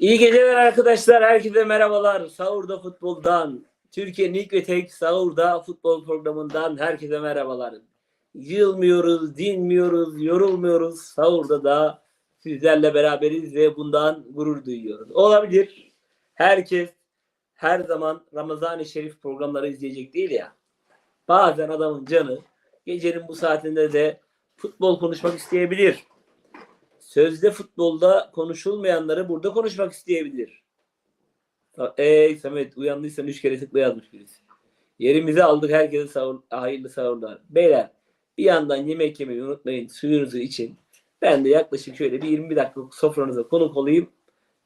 İyi geceler arkadaşlar. Herkese merhabalar. Sahurda Futbol'dan, Türkiye'nin ilk ve tek Sahurda Futbol programından herkese merhabalar. Yılmıyoruz, dinmiyoruz, yorulmuyoruz. Sahurda da sizlerle beraberiz ve bundan gurur duyuyoruz. Olabilir. Herkes her zaman Ramazan-ı Şerif programları izleyecek değil ya. Bazen adamın canı gecenin bu saatinde de futbol konuşmak isteyebilir sözde futbolda konuşulmayanları burada konuşmak isteyebilir. Ey Samet uyandıysan üç kere tıkla yazmış birisi. Yerimizi aldık herkese sahur, hayırlı sahurlar. Beyler bir yandan yemek yemeyi unutmayın suyunuzu için. Ben de yaklaşık şöyle bir 20 dakika sofranıza konuk olayım.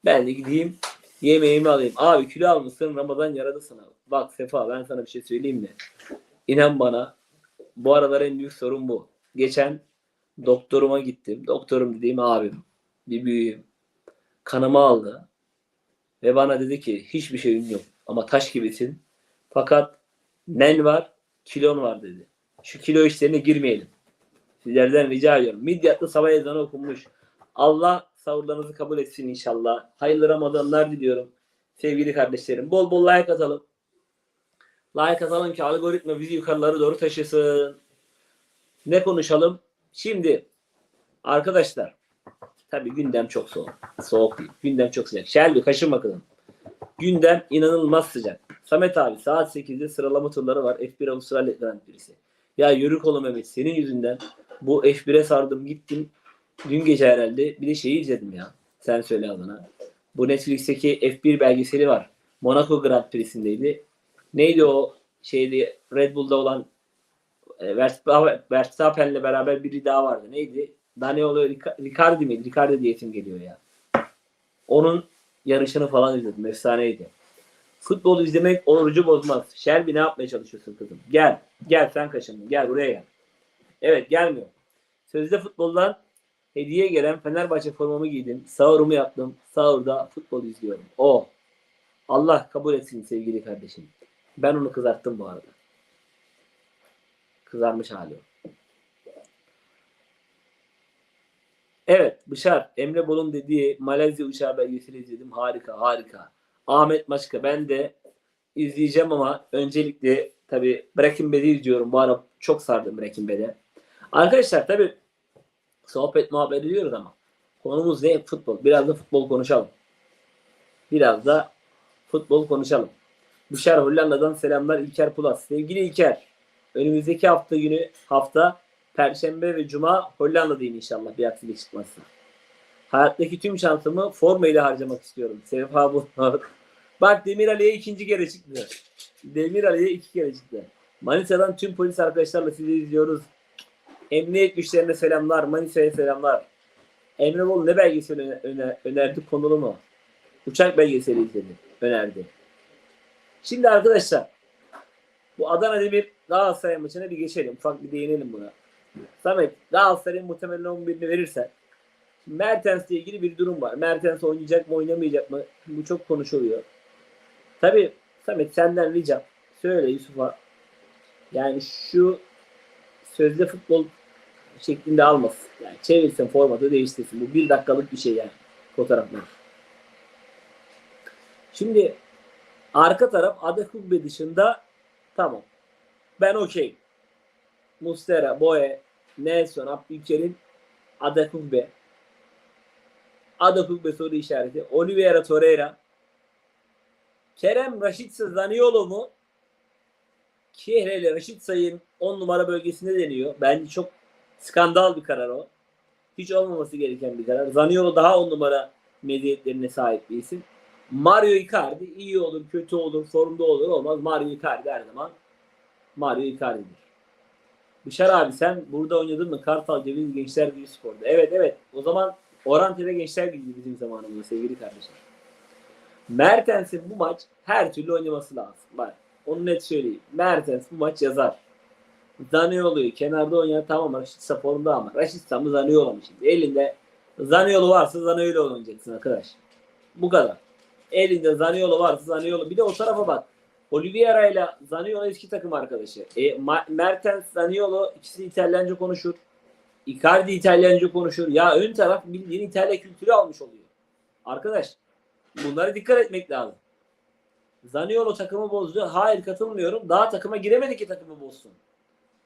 Ben de gideyim yemeğimi alayım. Abi kilo almışsın Ramazan yaradı sana. Bak Sefa ben sana bir şey söyleyeyim mi? İnan bana bu aralar en büyük sorun bu. Geçen Doktoruma gittim. Doktorum dediğim abim. Bir büyüğüm. Kanımı aldı. Ve bana dedi ki hiçbir şeyin yok. Ama taş gibisin. Fakat nen var, kilon var dedi. Şu kilo işlerine girmeyelim. Sizlerden rica ediyorum. Midyatlı sabah ezanı okunmuş. Allah savurlarınızı kabul etsin inşallah. Hayırlı Ramazanlar diliyorum. Sevgili kardeşlerim. Bol bol like atalım. Like atalım ki algoritma bizi yukarılara doğru taşısın. Ne konuşalım? Şimdi arkadaşlar tabii gündem çok soğuk. Soğuk değil. Gündem çok sıcak. Şerbi kaşın bakalım. Gündem inanılmaz sıcak. Samet abi saat 8'de sıralama turları var. F1 Avustralya Grand Prix'si. Ya yürü kolum Mehmet senin yüzünden bu F1'e sardım gittim. Dün gece herhalde bir de şeyi izledim ya. Sen söyle adına. Bu Netflix'teki F1 belgeseli var. Monaco Grand Prix'sindeydi. Neydi o şeydi Red Bull'da olan e, Verstappen'le beraber biri daha vardı. Neydi? Daniolo Ricciardi mi? Ricciardi diye isim geliyor ya. Onun yarışını falan izledim. Efsaneydi. Futbol izlemek orucu bozmaz. Shelby ne yapmaya çalışıyorsun kızım? Gel. Gel sen kaşındın. Gel buraya gel. Evet gelmiyor. Sözde futboldan hediye gelen Fenerbahçe formamı giydim. Sahurumu yaptım. Sahurda futbol izliyorum. O. Allah kabul etsin sevgili kardeşim. Ben onu kızarttım bu arada. Kızarmış hali o. Evet Bışar Emre Bol'un dediği Malezya uçağı belgeseli izledim. Harika harika. Ahmet Maşka ben de izleyeceğim ama öncelikle tabi Breaking Bad'i izliyorum. Bu ara çok sardım Breaking Bad'e. Arkadaşlar tabi sohbet muhabbet ediyoruz ama konumuz ne? Futbol. Biraz da futbol konuşalım. Biraz da futbol konuşalım. Bışar Hollanda'dan selamlar İlker Pulas. Sevgili İlker Önümüzdeki hafta günü hafta Perşembe ve Cuma Hollanda'dayım inşallah bir aksilik çıkmazsa. Hayattaki tüm şansımı forma ile harcamak istiyorum. Sefa bu. Bak Demir Ali'ye ikinci kere çıktı. Demir Ali'ye iki kere çıktı. Manisa'dan tüm polis arkadaşlarla sizi izliyoruz. Emniyet güçlerine selamlar. Manisa'ya selamlar. Emre Bol ne belgeseli öner, önerdi konulu mu? Uçak belgeseli izledi. Önerdi. Şimdi arkadaşlar bu Adana Demir Galatasaray maçına bir geçelim. Ufak bir değinelim buna. Samet Galatasaray'ın muhtemelen 11'ini verirsen Mertens'le ilgili bir durum var. Mertens oynayacak mı oynamayacak mı? Bu çok konuşuluyor. Tabi Samet senden ricam söyle Yusuf'a yani şu sözde futbol şeklinde almasın. Yani çevirsin formatı değiştirsin. Bu bir dakikalık bir şey yani fotoğraflar. Şimdi arka taraf Adekugbe dışında tamam ben okey. Mustera, Boye, Nelson, Abdülkerim, Adekugbe. Adekugbe soru işareti. Oliveira Torreira. Kerem Raşitsa Zaniolo mu? Kihre ile Raşit Sayın 10 numara bölgesinde deniyor. Bence çok skandal bir karar o. Hiç olmaması gereken bir karar. Zaniolo daha 10 numara meziyetlerine sahip bir isim. Mario Icardi iyi olur, kötü olur, formda olur, olmaz. Mario Icardi her zaman Mario Icardi'dir. Bışar abi sen burada oynadın mı? Kartal Ceviz Gençler Birliği Spor'da. Evet evet. O zaman Orantepe Gençler Birliği bizim zamanımızda sevgili kardeşim. Mertens'in bu maç her türlü oynaması lazım. Bak onu net söyleyeyim. Mertens bu maç yazar. Zaniolo'yu kenarda oynayan tamam Raşitsa formda ama Raşitsa mı Zaniolo mu şimdi? Elinde Zaniolo varsa Zaniolo oynayacaksın arkadaş. Bu kadar. Elinde Zaniolo varsa Zaniolo. Bir de o tarafa bak. Oliveira ile Zaniolo eski takım arkadaşı. E, Mertens, Zaniolo ikisi İtalyanca konuşur. Icardi İtalyanca konuşur. Ya ön taraf bildiğin İtalya kültürü almış oluyor. Arkadaş Bunlara dikkat etmek lazım. Zaniolo takımı bozdu. Hayır katılmıyorum. Daha takıma giremedi ki takımı bozsun.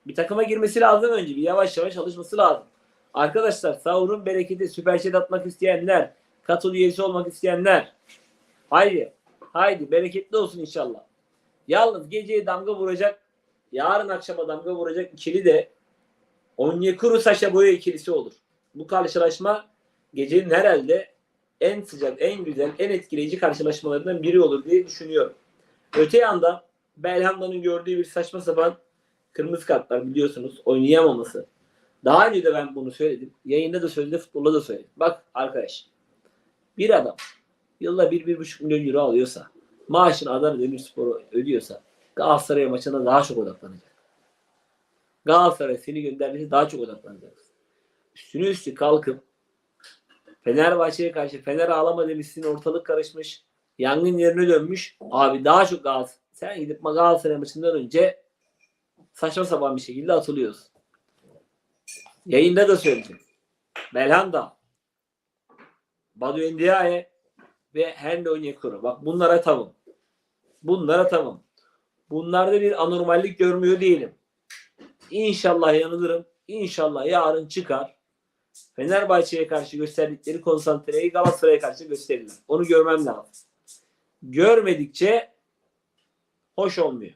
Bir takıma girmesi lazım önce. Bir yavaş yavaş alışması lazım. Arkadaşlar sahurun bereketi süper chat atmak isteyenler, katıl üyesi olmak isteyenler. Haydi. Haydi bereketli olsun inşallah. Yalnız geceye damga vuracak, yarın akşama damga vuracak ikili de Onyekuru Saşa Boya ikilisi olur. Bu karşılaşma gecenin herhalde en sıcak, en güzel, en etkileyici karşılaşmalarından biri olur diye düşünüyorum. Öte yandan Belhanda'nın gördüğü bir saçma sapan kırmızı kartlar biliyorsunuz oynayamaması. Daha önce de ben bunu söyledim. Yayında da söyledim, futbolda da söyledim. Bak arkadaş bir adam yılda bir, bir buçuk milyon euro alıyorsa maaşını Adana Demirspor'u ödüyorsa Galatasaray maçına daha çok odaklanacak. Galatasaray seni göndermesi daha çok odaklanacaksın. Üstüne üstü kalkıp Fenerbahçe'ye karşı Fener ağlama demişsin ortalık karışmış. Yangın yerine dönmüş. Abi daha çok Galatasaray. Sen gidip Galatasaray maçından önce saçma sapan bir şekilde atılıyorsun. Yayında da söyledim. Belhanda, Badu Endiaye ve Henry Onyekuru. Bak bunlara tamam. Bunlara tamam. Bunlarda bir anormallik görmüyor değilim. İnşallah yanılırım. İnşallah yarın çıkar. Fenerbahçe'ye karşı gösterdikleri konsantreyi Galatasaray'a karşı gösterirler. Onu görmem lazım. Görmedikçe hoş olmuyor.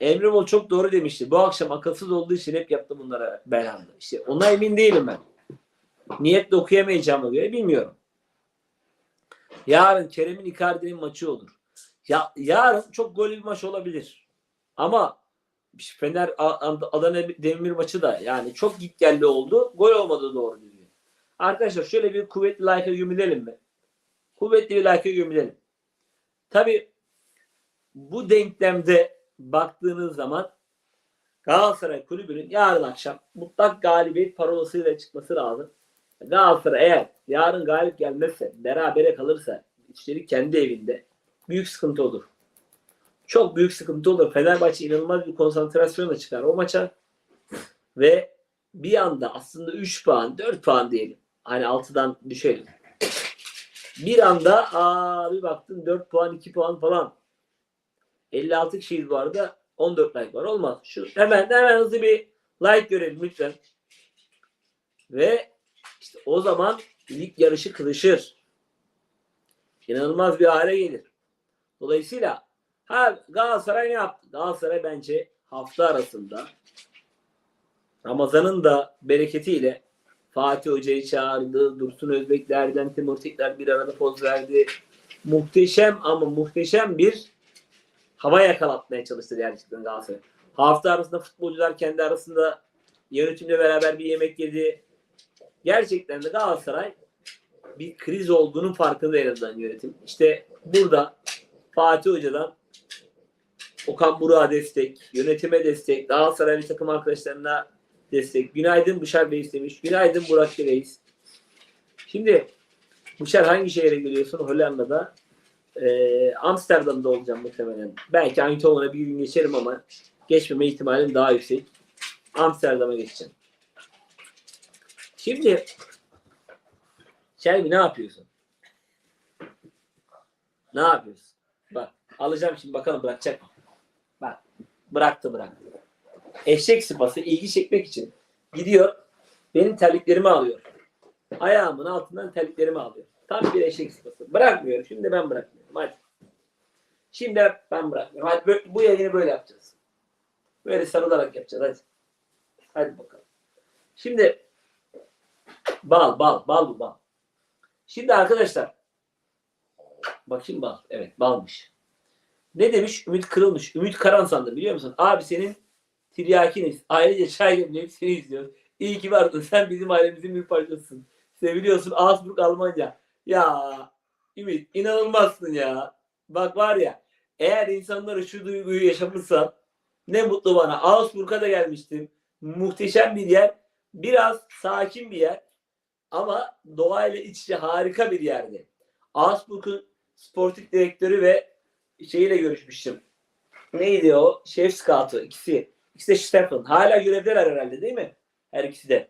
Emre Bol çok doğru demişti. Bu akşam akılsız olduğu için hep yaptı bunlara Belhanda. İşte ona emin değilim ben. Niyetle okuyamayacağımı göre bilmiyorum. Yarın Kerem'in Icardi'nin maçı olur. Ya yarın çok golü bir maç olabilir. Ama Fener Adana Demir maçı da yani çok git geldi oldu. Gol olmadı doğru düzgün. Arkadaşlar şöyle bir kuvvetli like'a gömülelim mi? Kuvvetli bir like'a gömülelim. Tabi bu denklemde baktığınız zaman Galatasaray Kulübü'nün yarın akşam mutlak galibiyet parolasıyla çıkması lazım. Galatasaray eğer yarın galip gelmezse, berabere kalırsa, içeri kendi evinde büyük sıkıntı olur. Çok büyük sıkıntı olur. Fenerbahçe inanılmaz bir konsantrasyonla çıkar o maça. Ve bir anda aslında 3 puan, 4 puan diyelim. Hani 6'dan düşelim. Bir anda aa bir baktın 4 puan, 2 puan falan. 56 kişiyiz bu arada. 14 like var. Olmaz. Şu hemen hemen hızlı bir like görelim lütfen. Ve işte o zaman lig yarışı kılışır. İnanılmaz bir hale gelir. Dolayısıyla ha Galatasaray ne yaptı? Galatasaray bence hafta arasında Ramazan'ın da bereketiyle Fatih Hoca'yı çağırdı. Dursun Özbeklerden Timur Tekrar bir arada poz verdi. Muhteşem ama muhteşem bir hava yakalatmaya çalıştı gerçekten Galatasaray. Hafta arasında futbolcular kendi arasında yönetimle beraber bir yemek yedi. Gerçekten de Galatasaray bir kriz olduğunun farkında en azından yönetim. İşte burada Fatih Hoca'dan Okan Burak'a destek, yönetime destek, Galatasaraylı takım arkadaşlarına destek. Günaydın Bışar Bey istemiş. Günaydın Burak Reis. Şimdi Bışar hangi şehre geliyorsun? Hollanda'da. Ee, Amsterdam'da olacağım muhtemelen. Belki Eindhoven'a bir gün geçerim ama geçmeme ihtimalim daha yüksek. Amsterdam'a geçeceğim. Şimdi Şerbi ne yapıyorsun? Ne yapıyorsun? Bak alacağım şimdi bakalım bırakacak mı? Bak bıraktı bıraktı. Eşek sıpası ilgi çekmek için gidiyor benim terliklerimi alıyor. Ayağımın altından terliklerimi alıyor. Tam bir eşek sıpası. Bırakmıyorum. Şimdi ben bırakmıyorum. Hadi. Şimdi ben bırakmıyorum. Hadi bu, yayını böyle yapacağız. Böyle sarılarak yapacağız. Hadi. Hadi bakalım. Şimdi bal bal bal bu bal. Şimdi arkadaşlar bakayım bal. Evet balmış. Ne demiş? Ümit kırılmış. Ümit Karansan'dır biliyor musun? Abi senin tiryakiniz. Ayrıca çay demleyip seni izliyor. İyi ki varsın. Sen bizim ailemizin bir parçasısın. Seviliyorsun. Augsburg Almanya. Ya Ümit inanılmazsın ya. Bak var ya eğer insanlara şu duyguyu yaşamışsam ne mutlu bana. Augsburg'a da gelmiştim. Muhteşem bir yer. Biraz sakin bir yer. Ama doğayla iç içe harika bir yerdi. Augsburg'un sportif direktörü ve şeyiyle görüşmüştüm. Neydi o? Şef Scout'u ikisi. İkisi de Stefan. Hala görevdeler herhalde değil mi? Her ikisi de.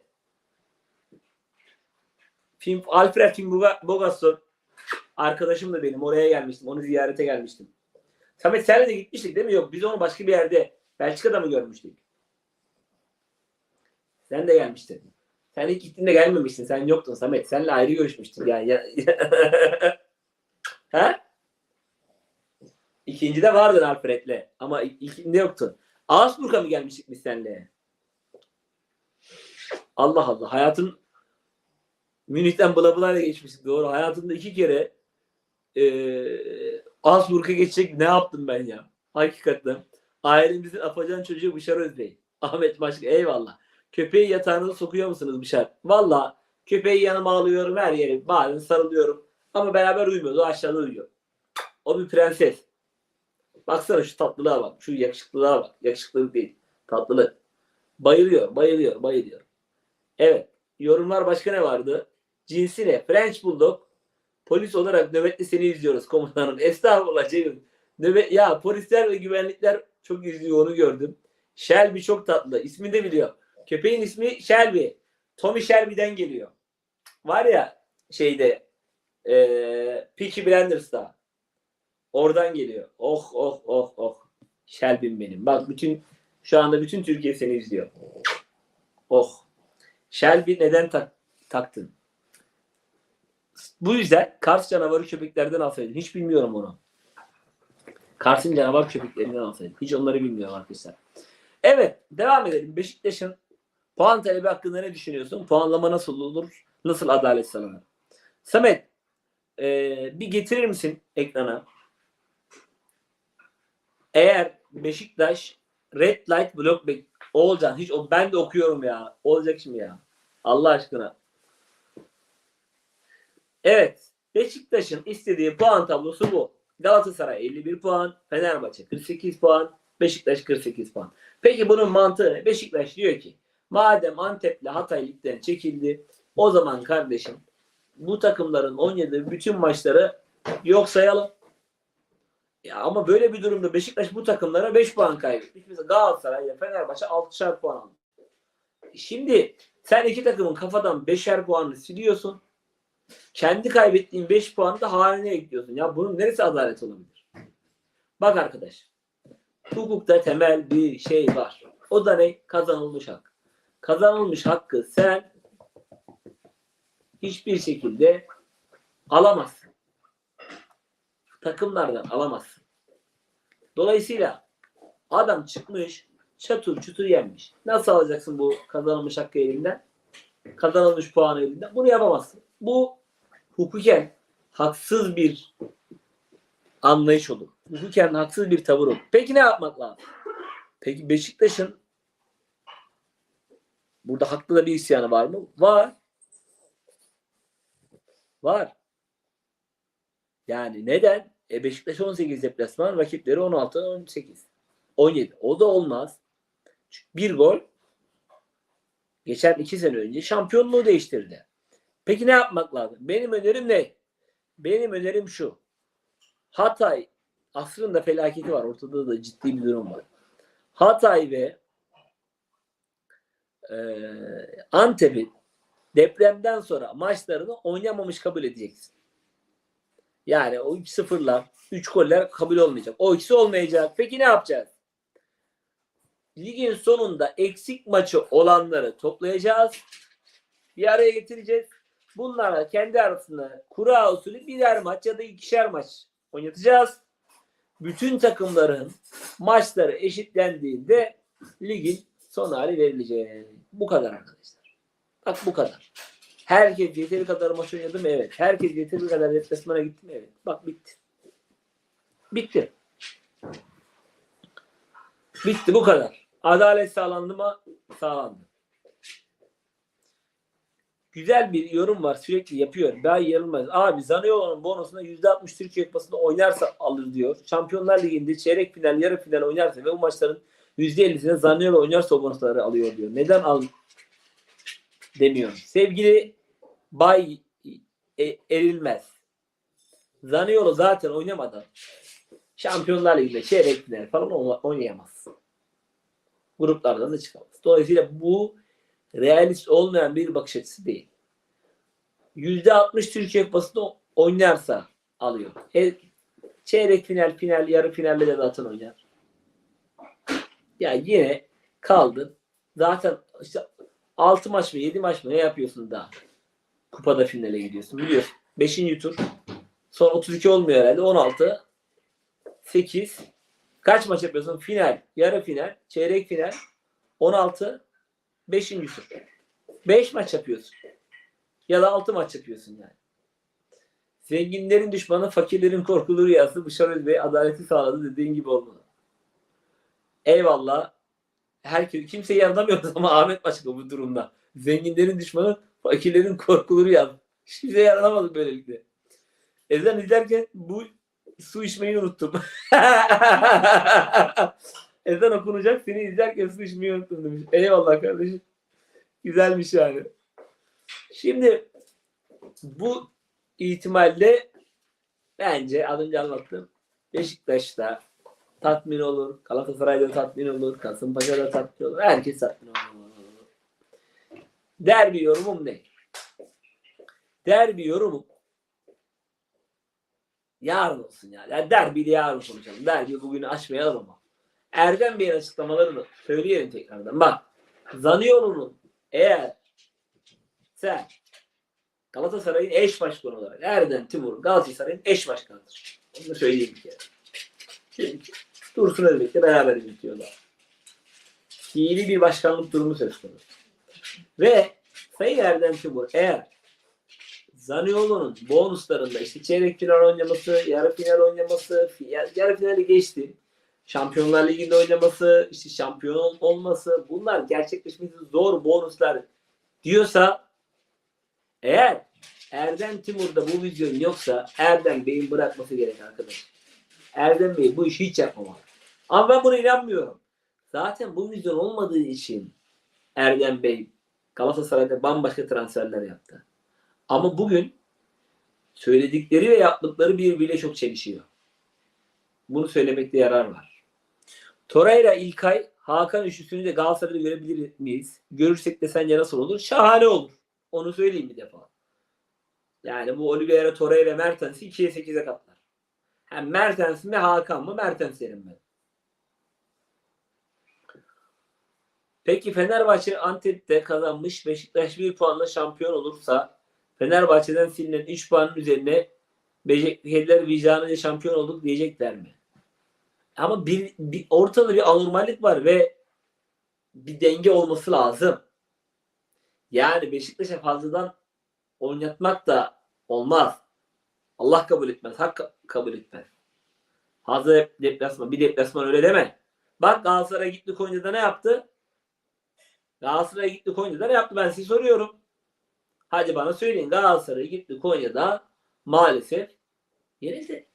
Film, Alfred Film Bogasson Arkadaşım da benim. Oraya gelmiştim. Onu ziyarete gelmiştim. Samet senle de gitmiştik değil mi? Yok biz onu başka bir yerde Belçika'da mı görmüştük? Sen de gelmiştin. Sen ilk gittiğinde gelmemiştin. Sen yoktun Samet. Seninle ayrı görüşmüştük yani. Ha? İkincide vardın Alfred'le. Ama ilk- ilkinde yoktun. Augsburg'a mı gelmiştik biz seninle? Allah Allah. Hayatın Münih'ten bula bula geçmiştik. Doğru. Hayatımda iki kere eee Augsburg'a geçecek ne yaptım ben ya? Hakikaten. Ailemizin afacan çocuğu Bışar Özbey. Ahmet Başka eyvallah. Köpeği yatağınıza sokuyor musunuz Bışar? Valla köpeği yanıma alıyorum her yere. Bazen sarılıyorum. Ama beraber uyumuyoruz. O aşağıda uyuyor. O bir prenses. Baksana şu tatlılığa bak. Şu yakışıklılığa bak. Yakışıklılık değil. Tatlılık. Bayılıyor, bayılıyor, bayılıyor. Evet. Yorumlar başka ne vardı? Cinsi ne? French Bulldog. Polis olarak nöbetli seni izliyoruz komutanım. Estağfurullah Ceyhun. Nöbet, ya polisler ve güvenlikler çok izliyor onu gördüm. Shelby çok tatlı. İsmini de biliyor. Köpeğin ismi Shelby. Tommy Shelby'den geliyor. Var ya şeyde eee Peaky Blinders'ta. Oradan geliyor. Oh oh oh oh. Shelby'm benim. Bak bütün şu anda bütün Türkiye seni izliyor. Oh. Shelby neden tak, taktın? Bu yüzden Kars canavarı köpeklerden alsaydın. Hiç bilmiyorum onu. Kars'ın canavar köpeklerinden alsaydın. Hiç onları bilmiyorum arkadaşlar. Evet. Devam edelim. Beşiktaş'ın puan talebi hakkında ne düşünüyorsun? Puanlama nasıl olur? Nasıl adalet sağlanır? Samet eee, bir getirir misin ekrana? Eğer Beşiktaş Red Light Block Back Olcan hiç o ben de okuyorum ya. Olacak şimdi ya. Allah aşkına. Evet. Beşiktaş'ın istediği puan tablosu bu. Galatasaray 51 puan, Fenerbahçe 48 puan, Beşiktaş 48 puan. Peki bunun mantığı ne? Beşiktaş diyor ki madem Antep'le Hatay ligden çekildi o zaman kardeşim bu takımların oynadığı bütün maçları yok sayalım. Ya ama böyle bir durumda Beşiktaş bu takımlara 5 puan kaybetmiş. Mesela Galatasaray ile Fenerbahçe 6'şer puan aldı. Şimdi sen iki takımın kafadan 5'er puanını siliyorsun. Kendi kaybettiğin 5 puanı da haline ekliyorsun. Ya bunun neresi adalet olabilir? Bak arkadaş. Hukukta temel bir şey var. O da ne? Kazanılmış hak. Kazanılmış hakkı sen hiçbir şekilde alamazsın. Takımlardan alamazsın. Dolayısıyla adam çıkmış çatır çutur yenmiş. Nasıl alacaksın bu kazanılmış hakkı elinden? Kazanılmış puanı elinden. Bunu yapamazsın. Bu hukuken haksız bir anlayış olur. Hukuken haksız bir tavır olur. Peki ne yapmak lazım? Peki Beşiktaş'ın burada haklı da bir isyanı var mı? Var. Var. Yani neden? E Beşiktaş 18 deplasman, rakipleri 16, 18, 17. O da olmaz. Çünkü bir gol geçen iki sene önce şampiyonluğu değiştirdi. Peki ne yapmak lazım? Benim önerim ne? Benim önerim şu. Hatay asrın da felaketi var. Ortada da ciddi bir durum var. Hatay ve e, Antep'in depremden sonra maçlarını oynamamış kabul edeceksin. Yani o 3-0'lar, 3 goller kabul olmayacak. O ikisi olmayacak. Peki ne yapacağız? Ligin sonunda eksik maçı olanları toplayacağız. Bir araya getireceğiz. Bunlarla kendi arasında kura usulü birer maç ya da ikişer maç oynatacağız. Bütün takımların maçları eşitlendiğinde ligin son hali verilecek. Bu kadar arkadaşlar. Bak bu kadar. Herkes yeteri kadar maç oynadı mı? Evet. Herkes yeteri kadar deplasmana gitti mi? Evet. Bak bitti. Bitti. Bitti bu kadar. Adalet sağlandı mı? Sağlandı. Güzel bir yorum var. Sürekli yapıyor. Ben yarılmaz. Abi Zaniolo'nun bonusunda %60 Türkiye Kupası'nda oynarsa alır diyor. Şampiyonlar Ligi'nde çeyrek final, yarı final oynarsa ve o maçların %50'sine Zaniolo oynarsa o bonusları alıyor diyor. Neden al demiyorum. Sevgili Bay e, Erilmez. Zaniolo zaten oynamadan Şampiyonlar Ligi'nde çeyrek final falan oyna- oynayamaz. Gruplardan da çıkamaz. Dolayısıyla bu realist olmayan bir bakış açısı değil. %60 Türkiye Kupası'nda oynarsa alıyor. E, çeyrek final, final, yarı finalde de zaten oynar. Ya yine kaldın. Zaten işte 6 maç mı 7 maç mı ne yapıyorsun daha? Kupada finale gidiyorsun biliyorsun. 5. tur. Son 32 olmuyor herhalde. 16 8 kaç maç yapıyorsun? Final, yarı final, çeyrek final, 16 5. tur. 5 maç yapıyorsun. Ya da 6 maç yapıyorsun yani. Zenginlerin düşmanı, fakirlerin korkulu rüyası Bışar Özbey adaleti sağladı dediğin gibi olmalı. Eyvallah. Herkes, kimseyi yaranamıyoruz ama Ahmet Başka bu durumda. Zenginlerin düşmanı, fakirlerin korkulu rüyası. Hiç kimseye böylelikle. Ezan izlerken bu su içmeyi unuttum. Ezan okunacak seni izlerken su içmeyi unuttum demiş. Eyvallah kardeşim. Güzelmiş yani. Şimdi bu ihtimalle bence az önce anlattım. Beşiktaş'ta tatmin olur. Galatasaray'da tatmin olur. Kasımpaşa'da tatmin olur. Herkes tatmin olur. Derbi yorumum ne? Derbi yorumum yarın olsun yani. yani derbi de yarın konuşalım. Derbi bugünü açmayalım ama. Erdem Bey'in açıklamalarını söyleyelim tekrardan. Bak Zaniolo'nun eğer sen Galatasaray'ın eş başkanı olarak Erdem Timur Galatasaray'ın eş başkanıdır. Onu da söyleyeyim bir kere. Şimdi Dursun Özbek'le beraber yönetiyorlar. Fiili bir başkanlık durumu söz konusu. Ve Sayın Erdem Timur eğer Zaniolo'nun bonuslarında işte çeyrek final oynaması, yarı final oynaması, yarı finali geçti. Şampiyonlar Ligi'nde oynaması, işte şampiyon olması bunlar gerçekleşmesi zor bonuslar diyorsa eğer Erdem Timur'da bu vizyon yoksa Erdem Bey'in bırakması gerek arkadaş. Erdem Bey bu işi hiç yapmamalı. Ama ben buna inanmıyorum. Zaten bu vizyon olmadığı için Erdem Bey Galatasaray'da bambaşka transferler yaptı. Ama bugün söyledikleri ve yaptıkları birbiriyle çok çelişiyor. Bunu söylemekte yarar var. Torreira, İlkay, Hakan üçlüsünü de Galatasaray'da görebilir miyiz? Görürsek de sence nasıl olur? Şahane olur. Onu söyleyeyim bir defa. Yani bu Oliveira, Torreira, Mertens'i 2'ye 8'e katlar. Hem Mertens mi Hakan mı? Mertens derim ben. Peki Fenerbahçe Antep'te kazanmış. Beşiktaş bir puanla şampiyon olursa Fenerbahçe'den silinen 3 puanın üzerine Beşiktaşlılar vicdanıyla şampiyon olduk diyecekler mi? Ama bir, bir ortada bir anormallik var ve bir denge olması lazım. Yani Beşiktaş'a fazladan oynatmak da olmaz. Allah kabul etmez. Hak ka- kabul etmez. Fazla deplasman. Bir deplasman öyle deme. Bak Galatasaray gitti Konya'da ne yaptı? Galatasaray gitti Konya'da ne yaptı? Ben size soruyorum. Hadi bana söyleyin. Galatasaray gitti Konya'da maalesef yenildi.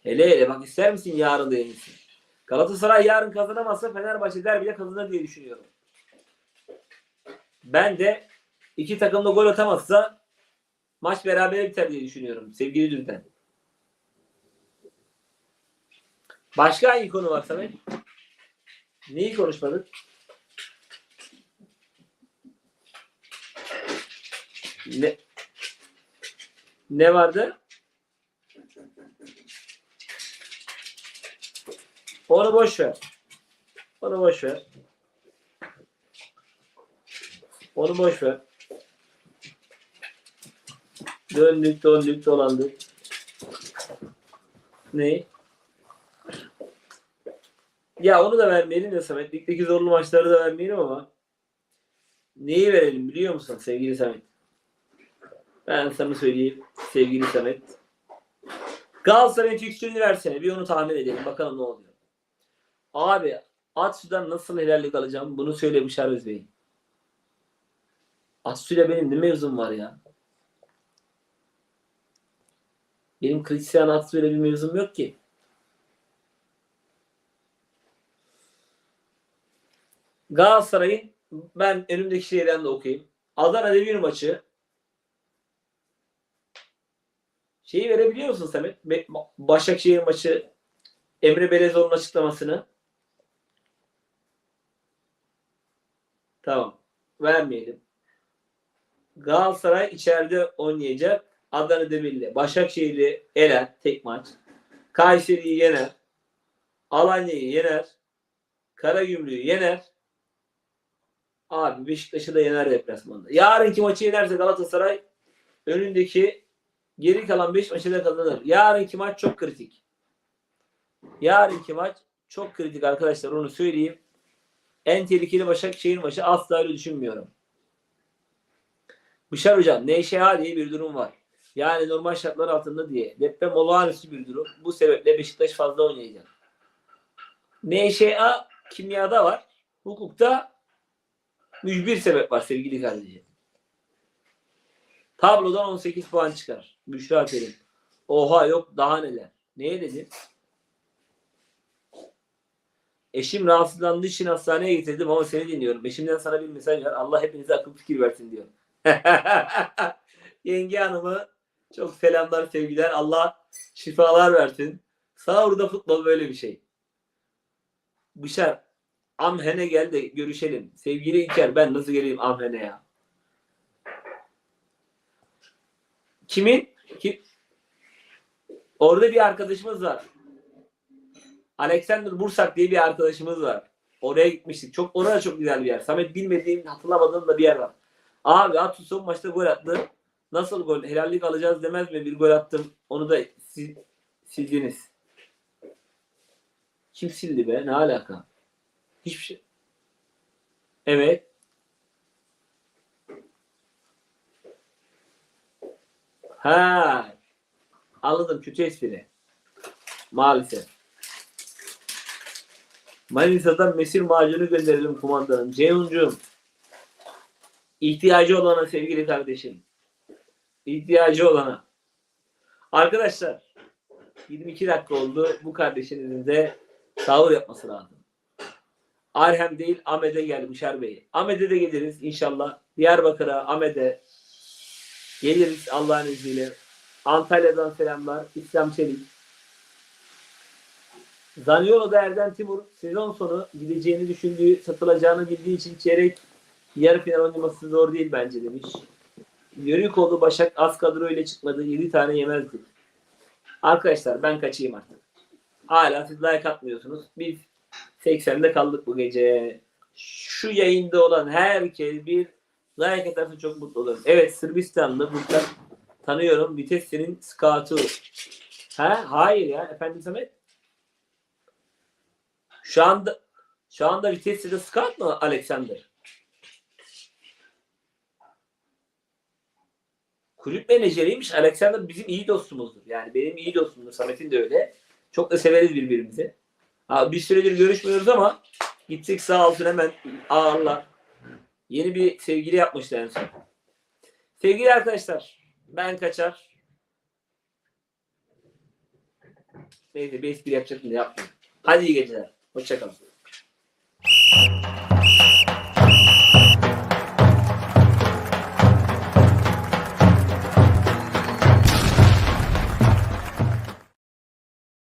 Hele hele bak ister misin yarın da yenilsin? Galatasaray yarın kazanamazsa Fenerbahçe derbide kazanır diye düşünüyorum. Ben de iki takım da gol atamazsa maç berabere biter diye düşünüyorum. Sevgili Dürten. Başka hangi konu var Samet? Neyi konuşmadık? Ne ne vardı? Onu boş ver. Onu boş ver. Onu boş ver. Döndük, döndük, dolandık. Ne? Ya onu da vermeyelim de Samet. Ligdeki zorlu maçları da vermeyelim ama neyi verelim biliyor musun sevgili Samet? Ben sana söyleyeyim sevgili Samet. Galatasaray'ın fikstürünü versene. Bir onu tahmin edelim. Bakalım ne oluyor. Abi Atsu'dan nasıl helallik alacağım? Bunu söyle Bışar Özbey. Atsu'yla benim ne mevzum var ya? Benim Cristiano Atsu'yla bir mevzum yok ki. Galatasaray'ın ben önümdeki şeyden de okuyayım. Adana Demir maçı şeyi verebiliyor musun Samet? Başakşehir maçı Emre Belezoğlu'nun açıklamasını. Tamam. Vermeyelim. Galatasaray içeride oynayacak. Adana Demirli, Başakşehir'i eler tek maç. Kayseri'yi yener. Alanya'yı yener. Karagümrük'ü yener. Abi Beşiktaş'ı da yener deplasmanda. Yarınki maçı yenerse Galatasaray önündeki geri kalan 5 maçı da kazanır. Yarınki maç çok kritik. Yarınki maç çok kritik arkadaşlar onu söyleyeyim. En tehlikeli Başakşehir maçı asla öyle düşünmüyorum. Bışar Hocam NŞA diye bir durum var. Yani normal şartlar altında diye. Deprem olağanüstü bir durum. Bu sebeple Beşiktaş fazla oynayacak. NŞA kimyada var. Hukukta mücbir sebep var sevgili kardeşim. Tablodan 18 puan çıkar. Büşra Kerim. Oha yok daha neler. Neye dedin? Eşim rahatsızlandığı için hastaneye getirdim ama seni dinliyorum. Eşimden sana bir mesaj var. Allah hepinize akıl fikir versin diyor. Yenge hanımı çok selamlar sevgiler. Allah şifalar versin. Sahurda futbol böyle bir şey. Bışar Amhen'e gel de görüşelim. Sevgili İlker ben nasıl geleyim Amhen'e ya? Kimin? Kim? Orada bir arkadaşımız var. Alexander Bursak diye bir arkadaşımız var. Oraya gitmiştik. Çok orada çok güzel bir yer. Samet bilmediğim, hatırlamadığım da bir yer var. Abi Atu son maçta gol attı. Nasıl gol? Helallik alacağız demez mi? Bir gol attım. Onu da sil, sildiniz. Kim sildi be? Ne alaka? Hiçbir şey. Evet. Ha. Anladım. Kötü espri. Maalesef. Manisa'dan mesir macunu gönderelim kumandanım. Ceyhuncuğum. İhtiyacı olana sevgili kardeşim. İhtiyacı olana. Arkadaşlar 22 dakika oldu. Bu kardeşinizin de sahur yapması lazım. Arhem değil Ahmet'e gel Bışar Bey. Ahmet'e de geliriz inşallah. Diyarbakır'a, Ahmet'e geliriz Allah'ın izniyle. Antalya'dan selamlar. İslam Çelik. Zaniolo'da Erden Timur sezon sonu gideceğini düşündüğü, satılacağını bildiği için çeyrek yarı final oynaması zor değil bence demiş. Yörükoğlu Başak az kadro ile çıkmadı. 7 tane yemezdik. Arkadaşlar ben kaçayım artık. Hala siz like atmıyorsunuz. Biz 80'de kaldık bu gece. Şu yayında olan herkes bir like atarsa çok mutlu olurum. Evet Sırbistanlı burada tanıyorum. Vitesse'nin scoutu. Ha? Hayır ya. Efendim Samet? Şu anda şu anda Vitesse'de scout mu Alexander? Kulüp menajeriymiş. Alexander bizim iyi dostumuzdur. Yani benim iyi dostumdur. Samet'in de öyle. Çok da severiz birbirimizi. Ha, bir süredir görüşmüyoruz ama gittik sağ olsun hemen ağırlar. Yeni bir sevgili yapmışlar en son. Sevgili arkadaşlar ben kaçar. Neyse bir espri yapacaktım da yapmadım. Hadi iyi geceler. Hoşçakalın.